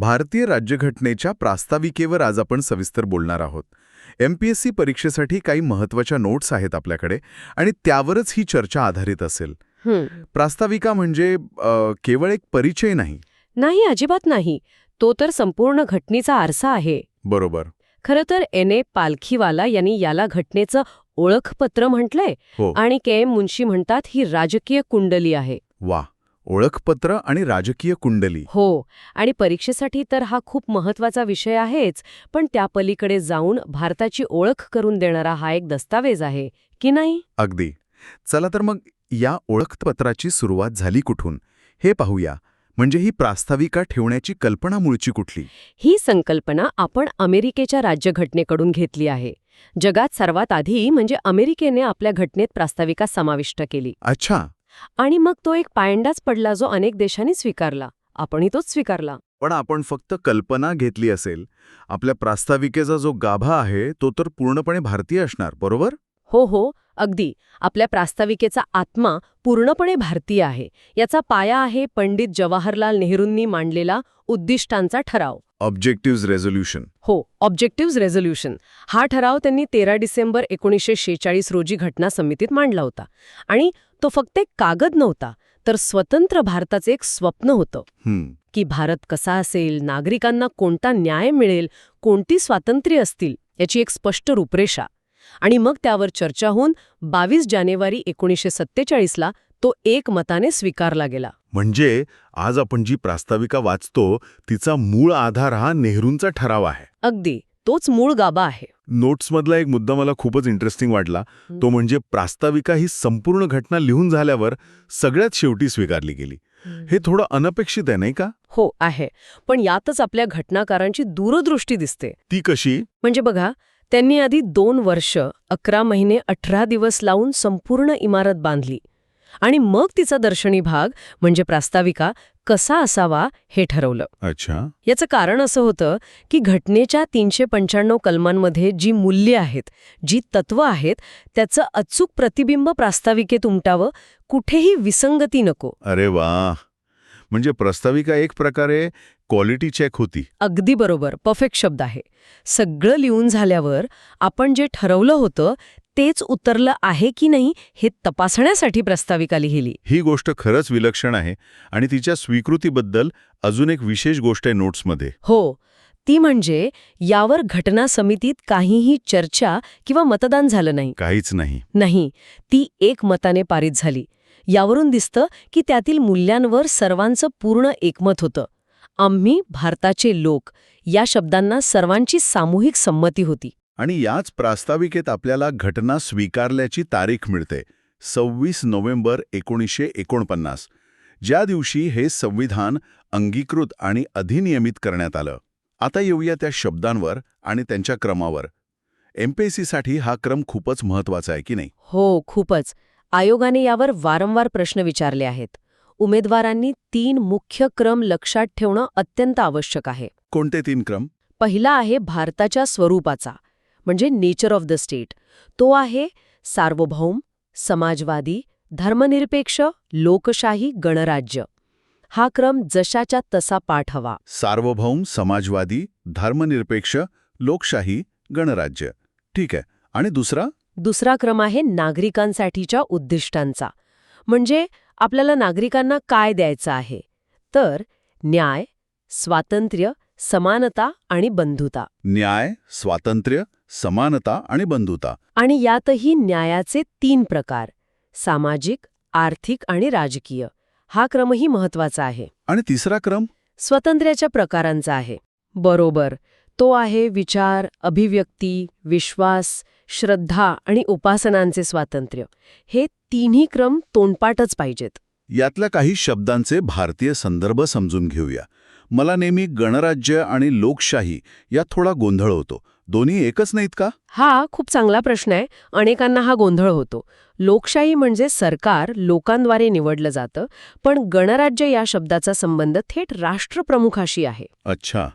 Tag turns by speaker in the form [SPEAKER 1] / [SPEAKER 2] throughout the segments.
[SPEAKER 1] भारतीय राज्यघटनेच्या प्रास्ताविकेवर आज आपण सविस्तर बोलणार आहोत. एमपीएससी परीक्षेसाठी काही महत्त्वाच्या नोट्स आहेत आपल्याकडे आणि त्यावरच ही चर्चा आधारित असेल. प्रास्ताविका म्हणजे केवळ एक परिचय नाही.
[SPEAKER 2] नाही अजिबात नाही. तो तर संपूर्ण घटनेचा आरसा आहे.
[SPEAKER 1] बरोबर.
[SPEAKER 2] खरं तर एन ए पालखीवाला यांनी याला घटनेचं ओळखपत्र म्हटलंय
[SPEAKER 1] हो.
[SPEAKER 2] आणि के एम मुन्शी म्हणतात ही राजकीय कुंडली आहे.
[SPEAKER 1] वा. ओळखपत्र आणि राजकीय कुंडली.
[SPEAKER 2] हो आणि परीक्षेसाठी तर हा खूप महत्त्वाचा विषय आहेच पण त्या पलीकडे जाऊन भारताची ओळख करून देणारा हा एक दस्तावेज आहे की नाही?
[SPEAKER 1] अगदी. चला तर मग या ओळखपत्राची सुरुवात झाली कुठून? हे पाहूया. म्हणजे ही प्रास्ताविका ठेवण्याची कल्पना मूळची कुठली?
[SPEAKER 2] ही संकल्पना आपण अमेरिकेच्या राज्यघटनेकडून घेतली आहे. जगात सर्वात आधी म्हणजे अमेरिकेने आपल्या घटनेत प्रास्ताविका समाविष्ट केली.
[SPEAKER 1] अच्छा.
[SPEAKER 2] आणि मग तो एक पायंडाच पडला जो अनेक देशांनी स्वीकारला. आपणही तोच स्वीकारला.
[SPEAKER 1] पण आपण फक्त कल्पना घेतली असेल. आपल्या प्रास्ताविकेचा जो गाभा आहे तो तर पूर्णपणे भारतीय असणार बरोबर?
[SPEAKER 2] हो हो अगदी. आपल्या प्रास्ताविकेचा आत्मा पूर्णपणे भारतीय आहे. याचा पाया आहे पंडित जवाहरलाल नेहरूंनी मांडलेला उद्दिष्टांचा ठराव.
[SPEAKER 1] ऑब्जेक्टिव्ह रेझोल्युशन
[SPEAKER 2] हो ऑब्जेक्टिव्ह रेझोल्युशन हा ठराव त्यांनी तेरा डिसेंबर एकोणीसशे शेचाळीस रोजी घटना समितीत मांडला होता. आणि तो फक्त एक कागद नव्हता तर स्वतंत्र भारताचे एक स्वप्न होतं. की भारत कसा असेल नागरिकांना कोणता न्याय मिळेल कोणती स्वातंत्र्य असतील याची एक स्पष्ट रूपरेषा. आणि मग त्यावर चर्चा होऊन बावीस जानेवारी एकोणीसशे सत्तेचाळीसला तो एक मताने स्वीकारला गेला.
[SPEAKER 1] म्हणजे आज आपण जी प्रास्ताविका वाचतो तिचा मूळ आधार हा नेहरूंचा ठराव आहे.
[SPEAKER 2] अगदी तोच मूळ गाभा आहे.
[SPEAKER 1] नोट्समधला एक मुद्दा मला खूपच इंटरेस्टिंग वाटला. तो म्हणजे प्रास्ताविका ही संपूर्ण घटना लिहून झाल्यावर सगळ्यात शेवटी स्वीकारली गेली. हे थोडं अनपेक्षित आहे नाही का?
[SPEAKER 2] हो आहे. पण यातच आपल्या घटनाकारांची दूरदृष्टी दिसते.
[SPEAKER 1] ती कशी?
[SPEAKER 2] म्हणजे बघा त्यांनी आधी दोन वर्ष अकरा महिने अठरा दिवस लावून संपूर्ण इमारत बांधली. आणि मग तिचा दर्शनी भाग म्हणजे प्रास्ताविका कसा असावा हे ठरवलं.
[SPEAKER 1] अच्छा.
[SPEAKER 2] याचं कारण असं होतं की घटनेच्या तीनशे पंच्याण्णव कलमांमध्ये जी मूल्य आहेत जी तत्व आहेत त्याचं अचूक प्रतिबिंब प्रास्ताविकेत उमटावं कुठेही विसंगती नको.
[SPEAKER 1] अरे वा म्हणजे प्रस्ताविका एक प्रकारे क्वालिटी चेक होती.
[SPEAKER 2] अगदी बरोबर परफेक्ट शब्द आहे. सगळं लिहून झाल्यावर आपण जे ठरवलं होतं तेच उतरलं आहे की नाही हे तपासण्यासाठी प्रस्ताविका लिहिली.
[SPEAKER 1] ही गोष्ट खरंच विलक्षण आहे आणि तिच्या स्वीकृतीबद्दल अजून एक विशेष गोष्ट आहे नोट्समध्ये.
[SPEAKER 2] हो ती म्हणजे यावर घटना समितीत काहीही चर्चा किंवा मतदान झालं नाही.
[SPEAKER 1] काहीच नाही.
[SPEAKER 2] नाही ती एक मताने पारित झाली. यावरून दिसतं की त्यातील मूल्यांवर सर्वांचं पूर्ण एकमत होतं. आम्ही भारताचे लोक या शब्दांना सर्वांची सामूहिक संमती होती.
[SPEAKER 1] आणि याच प्रास्ताविकेत आपल्याला घटना स्वीकारल्याची तारीख मिळते सव्वीस नोव्हेंबर एकोणीसशे एकोणपन्नास. ज्या दिवशी हे संविधान अंगीकृत आणि अधिनियमित करण्यात आलं. आता येऊया त्या शब्दांवर आणि त्यांच्या क्रमावर. एमपीएससीसाठी हा क्रम खूपच महत्त्वाचा आहे की नाही?
[SPEAKER 2] हो खूपच. आयोगाने यावर वारंवार प्रश्न विचारले आहेत. उमेदवारांनी तीन मुख्य क्रम लक्षात ठेवणं अत्यंत आवश्यक आहे.
[SPEAKER 1] कोणते तीन क्रम?
[SPEAKER 2] पहिला आहे भारताच्या स्वरूपाचा. म्हणजे नेचर ऑफ द स्टेट. तो आहे सार्वभौम समाजवादी धर्मनिरपेक्ष लोकशाही गणराज्य. हा क्रम जशाच्या तसा पाठ हवा
[SPEAKER 1] सार्वभौम समाजवादी धर्मनिरपेक्ष लोकशाही गणराज्य. ठीक आहे. आणि दुसरा?
[SPEAKER 2] दुसरा क्रम आहे नागरिकांसाठीच्या उद्दिष्टांचा. म्हणजे आपल्याला नागरिकांना काय द्यायचं आहे? तर न्याय स्वातंत्र्य समानता आणि बंधुता.
[SPEAKER 1] न्याय स्वातंत्र्य समानता आणि बंधुता.
[SPEAKER 2] आणि यातही न्यायाचे तीन प्रकार सामाजिक आर्थिक आणि राजकीय. हा क्रमही महत्त्वाचा आहे.
[SPEAKER 1] आणि तिसरा क्रम?
[SPEAKER 2] स्वातंत्र्याच्या प्रकारांचा आहे. बरोबर तो आहे विचार अभिव्यक्ती विश्वास श्रद्धा आणि उपासनांचे स्वातंत्र्य. हे तिन्ही क्रम तोंडपाठच पाहिजेत.
[SPEAKER 1] यातल्या काही शब्दांचे भारतीय संदर्भ समजून घेऊया. मला नेहमी गणराज्य आणि लोकशाही यात थोडा गोंधळ होतो. दोन्ही एकच नाहीत का?
[SPEAKER 2] हा खूप चांगला प्रश्न आहे. अनेकांना हा गोंधळ होतो. लोकशाही म्हणजे सरकार लोकांद्वारे निवडलं जातं पण गणराज्य या शब्दाचा संबंध थेट राष्ट्रप्रमुखाशी आहे.
[SPEAKER 1] अच्छा.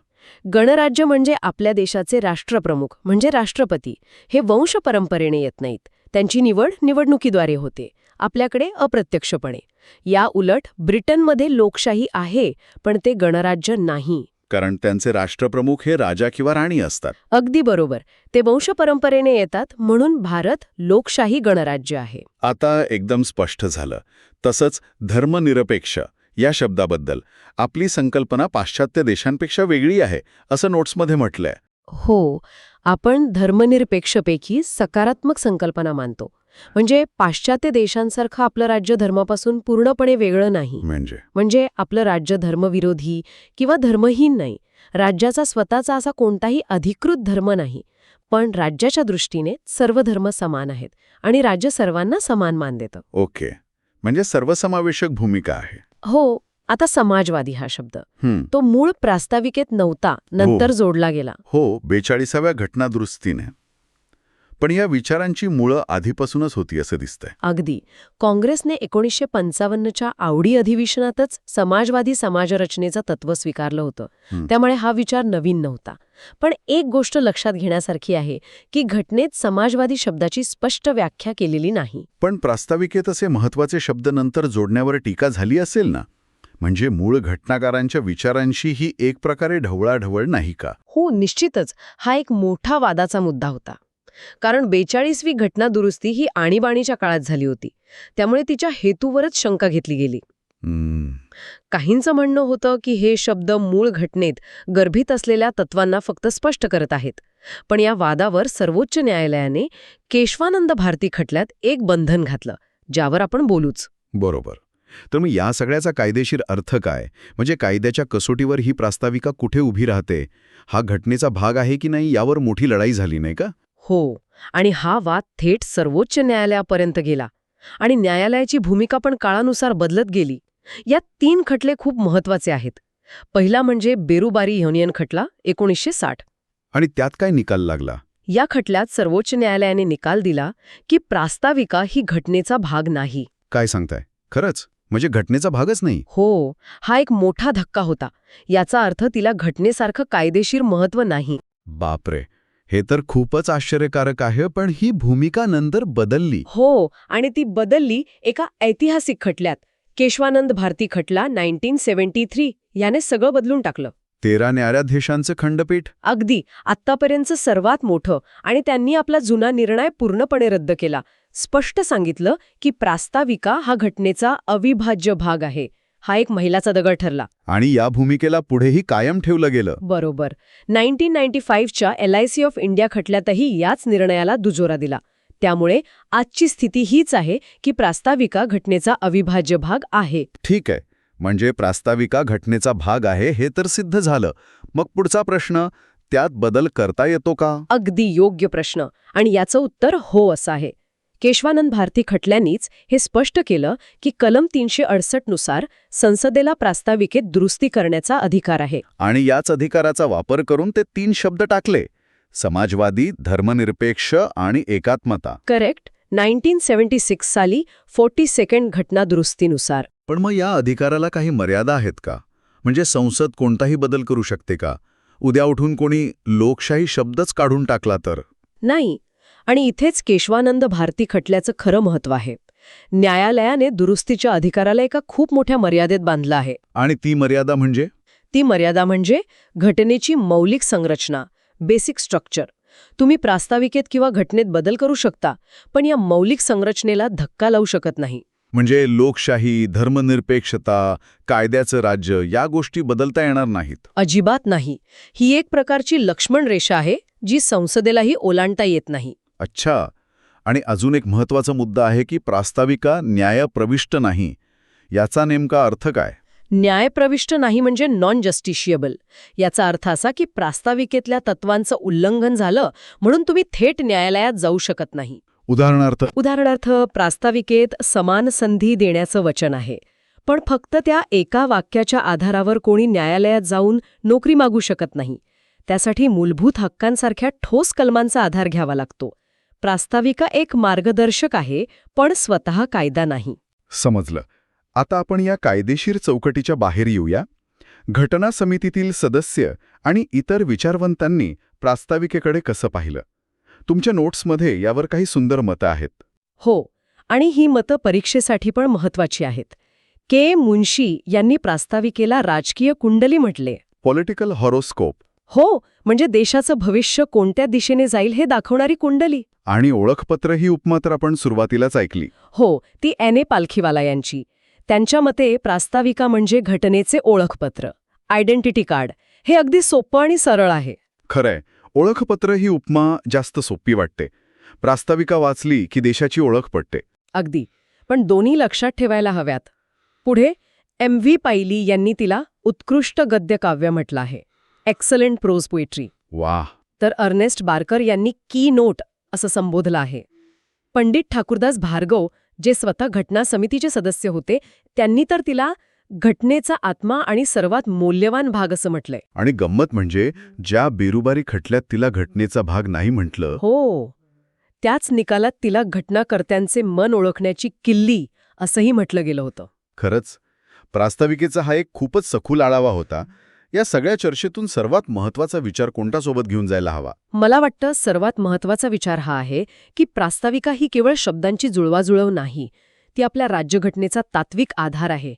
[SPEAKER 2] गणराज्य म्हणजे आपल्या देशाचे राष्ट्रप्रमुख म्हणजे राष्ट्रपती. हे वंश परंपरेने येत नाहीत. त्यांची निवड निवडणुकीद्वारे होते. आपल्याकडे अप्रत्यक्षपणे. या उलट ब्रिटनमध्ये लोकशाही आहे पण ते गणराज्य नाही.
[SPEAKER 1] कारण त्यांचे राष्ट्रप्रमुख हे राजा किंवा राणी असतात.
[SPEAKER 2] अगदी बरोबर. ते वंशपरंपरेने येतात म्हणून भारत लोकशाही गणराज्य आहे.
[SPEAKER 1] आता एकदम स्पष्ट झालं. तसंच धर्मनिरपेक्ष या शब्दाबद्दल आपली संकल्पना पाश्चात्य देशांपेक्षा वेगळी आहे असं नोट्समध्ये म्हटलंय.
[SPEAKER 2] हो आपण धर्मनिरपेक्षपैकी सकारात्मक संकल्पना मानतो. म्हणजे पाश्चात्य देशांसारखं आपलं राज्य धर्मापासून पूर्णपणे वेगळं नाही.
[SPEAKER 1] म्हणजे?
[SPEAKER 2] म्हणजे आपलं राज्य धर्मविरोधी किंवा धर्महीन नाही. राज्याचा स्वतःचा असा कोणताही अधिकृत धर्म नाही. पण राज्याच्या दृष्टीने सर्व धर्म समान आहेत आणि राज्य सर्वांना समान मान देतं.
[SPEAKER 1] ओके. म्हणजे सर्वसमावेशक भूमिका आहे.
[SPEAKER 2] हो आता समाजवादी हा शब्द.
[SPEAKER 1] हं,
[SPEAKER 2] तो मूळ प्रास्ताविकेत नव्हता नंतर जोडला गेला.
[SPEAKER 1] हो बेचाळीसाव्या घटनादुरुस्तीने. पण या विचारांची मुळं आधीपासूनच होती असं दिसतंय.
[SPEAKER 2] अगदी. काँग्रेसने एकोणीसशे पंचावन्नच्या आवडी अधिवेशनातच समाजवादी समाजरचनेचं तत्व स्वीकारलं होतं. त्यामुळे हा विचार नवीन नव्हता. पण एक गोष्ट लक्षात घेण्यासारखी आहे की घटनेत समाजवादी शब्दाची स्पष्ट व्याख्या केलेली नाही.
[SPEAKER 1] पण प्रास्ताविकेत असे महत्त्वाचे शब्द नंतर जोडण्यावर टीका झाली असेल ना? म्हणजे मूळ घटनाकारांच्या विचारांशी ही एक प्रकारे ढवळाढवळ नाही का?
[SPEAKER 2] हो निश्चितच. हा एक मोठा वादाचा मुद्दा होता. कारण बेचाळीसवी घटना दुरुस्ती ही आणीबाणीच्या काळात झाली होती. त्यामुळे तिच्या हेतूवरच शंका घेतली गेली.
[SPEAKER 1] हम्म,
[SPEAKER 2] काहींचं म्हणणं होतं की हे शब्द मूळ घटनेत गर्भित असलेल्या तत्वांना फक्त स्पष्ट करत आहेत. पण या वादावर सर्वोच्च न्यायालयाने केशवानंद भारती खटल्यात एक बंधन घातलं ज्यावर आपण बोलूच.
[SPEAKER 1] बरोबर. तर मग या सगळ्याचा कायदेशीर अर्थ काय? म्हणजे कायद्याच्या कसोटीवर ही प्रास्ताविका कुठे उभी राहते? हा घटनेचा भाग आहे की नाही यावर मोठी लढाई झाली नाही का?
[SPEAKER 2] हो आणि हा वाद थेट सर्वोच्च न्यायालयापर्यंत गेला आणि न्यायालयाची भूमिका पण काळानुसार बदलत गेली. यात तीन खटले खूप महत्त्वाचे आहेत. पहिला म्हणजे बेरुबारी युनियन खटला एकोणीसशे साठ.
[SPEAKER 1] आणि त्यात काय निकाल लागला?
[SPEAKER 2] या खटल्यात सर्वोच्च न्यायालयाने निकाल दिला की प्रास्ताविका ही घटनेचा भाग नाही.
[SPEAKER 1] काय सांगताय? खरंच? म्हणजे घटनेचा भागच नाही?
[SPEAKER 2] हो हा एक मोठा धक्का होता. याचा अर्थ तिला घटनेसारखं कायदेशीर महत्त्व नाही.
[SPEAKER 1] बापरे! हे तर खूपच आश्चर्यकारक आहे पण ही भूमिका नंतर बदलली.
[SPEAKER 2] हो आणि ती बदलली एका ऐतिहासिक खटल्यात. केशवानंद भारती खटला नाईन्टीन सेव्हन्टी थ्री याने सगळं बदलून टाकलं.
[SPEAKER 1] तेरा न्यायाधीशांचं खंडपीठ?
[SPEAKER 2] अगदी. आत्तापर्यंतचं सर्वात मोठं आणि त्यांनी आपला जुना निर्णय पूर्णपणे रद्द केला. स्पष्ट सांगितलं की प्रास्ताविका हा घटनेचा अविभाज्य भाग आहे. हा एक महिलाचा दगड ठरला.
[SPEAKER 1] आणि या भूमिकेला पुढेही कायम ठेवलं गेलं.
[SPEAKER 2] बरोबर. Nineteen ninety फाईव्हच्या L I C of India खटल्यातही याच निर्णयाला दुजोरा दिला. त्यामुळे आजची स्थिती हीच आहे की प्रास्ताविका घटनेचा अविभाज्य भाग आहे.
[SPEAKER 1] ठीक आहे. म्हणजे प्रास्ताविका घटनेचा भाग आहे हे तर सिद्ध झालं. मग पुढचा प्रश्न त्यात बदल करता येतो का?
[SPEAKER 2] अगदी योग्य प्रश्न. आणि याचं उत्तर हो असं आहे. केशवानंद भारती खटल्यांनीच हे स्पष्ट केलं की कलम तीनशे नुसार संसदेला प्रास्ताविकेत दुरुस्ती करण्याचा अधिकार आहे.
[SPEAKER 1] आणि याच अधिकाराचा वापर करून ते तीन शब्द टाकले. समाजवादी धर्मनिरपेक्ष आणि एकात्मता.
[SPEAKER 2] करेक्ट. नाईन्टीन सेव्हन्टी सिक्स साली फोर्टी सेकंड घटना दुरुस्तीनुसार.
[SPEAKER 1] पण मग या अधिकाराला काही मर्यादा आहेत का? म्हणजे संसद कोणताही बदल करू शकते का? उद्या उठून कोणी लोकशाही शब्दच काढून टाकला तर?
[SPEAKER 2] नाही. आणि इथेच केशवानंद भारती खटल्याचं खरं महत्त्व आहे. न्यायालयाने दुरुस्तीच्या अधिकाराला एका खूप मोठ्या मर्यादेत बांधलं आहे.
[SPEAKER 1] आणि ती मर्यादा म्हणजे?
[SPEAKER 2] ती मर्यादा म्हणजे घटनेची मौलिक संरचना बेसिक स्ट्रक्चर. तुम्ही प्रास्ताविकेत किंवा घटनेत बदल करू शकता पण या मौलिक संरचनेला धक्का लावू शकत नाही.
[SPEAKER 1] म्हणजे लोकशाही धर्मनिरपेक्षता कायद्याचं राज्य या गोष्टी बदलता येणार नाहीत.
[SPEAKER 2] अजिबात नाही. ही एक प्रकारची लक्ष्मण रेषा आहे जी संसदेलाही ओलांडता येत नाही.
[SPEAKER 1] अच्छा. आणि अजून एक महत्त्वाचा मुद्दा आहे की प्रास्ताविका न्यायप्रविष्ट नाही. याचा नेमका अर्थ काय?
[SPEAKER 2] न्यायप्रविष्ट नाही म्हणजे नॉन जस्टिशिएबल याचा अर्थ असा की प्रास्ताविकेतल्या तत्वांचं उल्लंघन झालं म्हणून तुम्ही थेट न्यायालयात जाऊ शकत नाही.
[SPEAKER 1] उदाहरणार्थ?
[SPEAKER 2] उदाहरणार्थ प्रास्ताविकेत समान संधी देण्याचं वचन आहे. पण फक्त त्या एका वाक्याच्या आधारावर कोणी न्यायालयात जाऊन नोकरी मागू शकत नाही. त्यासाठी मूलभूत हक्कांसारख्या ठोस कलमांचा आधार घ्यावा लागतो. प्रास्ताविका एक मार्गदर्शक आहे पण स्वतः कायदा नाही.
[SPEAKER 1] समजलं. आता आपण या कायदेशीर चौकटीच्या बाहेर येऊया. घटना समितीतील सदस्य आणि इतर विचारवंतांनी प्रास्ताविकेकडे कसं पाहिलं? तुमच्या नोट्समध्ये यावर काही सुंदर मतं आहेत.
[SPEAKER 2] हो आणि ही मतं परीक्षेसाठी पण महत्वाची आहेत. के. मुन्शी यांनी प्रास्ताविकेला राजकीय कुंडली म्हटले.
[SPEAKER 1] पॉलिटिकल हॉरोस्कोप
[SPEAKER 2] हो म्हणजे देशाचं भविष्य कोणत्या दिशेने जाईल हे दाखवणारी कुंडली.
[SPEAKER 1] आणि ओळखपत्र ही उपमा तर आपण सुरुवातीलाच ऐकली.
[SPEAKER 2] हो ती एन. ए. पालखीवाला यांची. त्यांच्या मते प्रास्ताविका म्हणजे घटनेचे ओळखपत्र. Identity card. हे अगदी सोपं आणि सरळ आहे.
[SPEAKER 1] खरंय. ओळखपत्र ही उपमा जास्त सोपी वाटते. प्रास्ताविका वाचली की देशाची ओळख पडते
[SPEAKER 2] अगदी. पण दोन्ही लक्षात ठेवायला हव्यात. पुढे एम. व्ही. पायली यांनी तिला उत्कृष्ट गद्य काव्य म्हटलं आहे. एक्सलंट प्रोज पोएट्री
[SPEAKER 1] वाह.
[SPEAKER 2] तर अर्नेस्ट बारकर यांनी की नोट असं संबोधलं आहे. पंडित ठाकूरदास भार्गव जे स्वतः घटना समितीचे सदस्य होते त्यांनी तर तिला घटनेचा आत्मा आणि सर्वात मौल्यवान भाग असं म्हटलंय.
[SPEAKER 1] आणि गंमत म्हणजे ज्या बेरुबारी खटल्यात तिला घटनेचा भाग नाही म्हटलं.
[SPEAKER 2] हो. त्याच निकालात तिला घटनाकर्त्यांचे मन ओळखण्याची किल्ली असंही म्हटलं गेलं होतं.
[SPEAKER 1] खरंच प्रास्ताविकेचा हा एक खूपच सखोल आढावा होता. या सगळ्या चर्चेतून सर्वात महत्त्वाचा विचार कोणता सोबत घेऊन जायला हवा?
[SPEAKER 2] मला वाटतं सर्वात महत्त्वाचा विचार हा आहे की प्रास्ताविका ही केवळ शब्दांची जुळवाजुळव नाही ती आपल्या राज्यघटनेचा तात्विक आधार आहे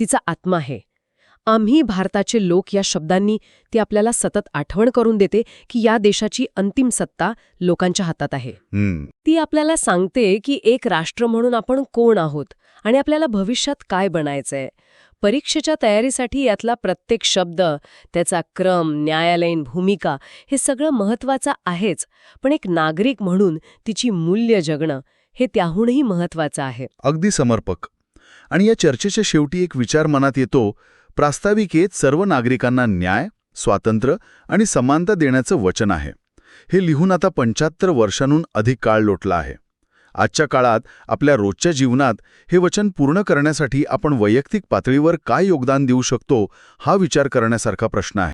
[SPEAKER 2] तिचा आत्मा आहे. आम्ही भारताचे लोक या शब्दांनी ती आपल्याला सतत आठवण करून देते की या देशाची अंतिम सत्ता लोकांच्या हातात आहे. ती आपल्याला सांगते की एक राष्ट्र म्हणून आपण कोण आहोत आणि आपल्याला भविष्यात काय बनायचंय. परीक्षेच्या तयारीसाठी यातला प्रत्येक शब्द त्याचा क्रम न्यायालयीन भूमिका हे सगळं महत्वाचं आहेच. पण एक नागरिक म्हणून तिची मूल्य जगणं हे त्याहूनही महत्वाचं आहे.
[SPEAKER 1] अगदी समर्पक. आणि या चर्चेच्या शेवटी एक विचार मनात येतो प्रास्ताविकेत सर्व नागरिकांना न्याय स्वातंत्र्य आणि समानता देण्याचं वचन आहे. हे लिहून आता पंच्याहत्तर वर्षांहून अधिक काळ लोटला आहे. आजच्या काळात आपल्या रोजच्या जीवनात हे वचन पूर्ण करण्यासाठी आपण वैयक्तिक पातळीवर काय योगदान देऊ शकतो हा विचार करण्यासारखा प्रश्न आहे.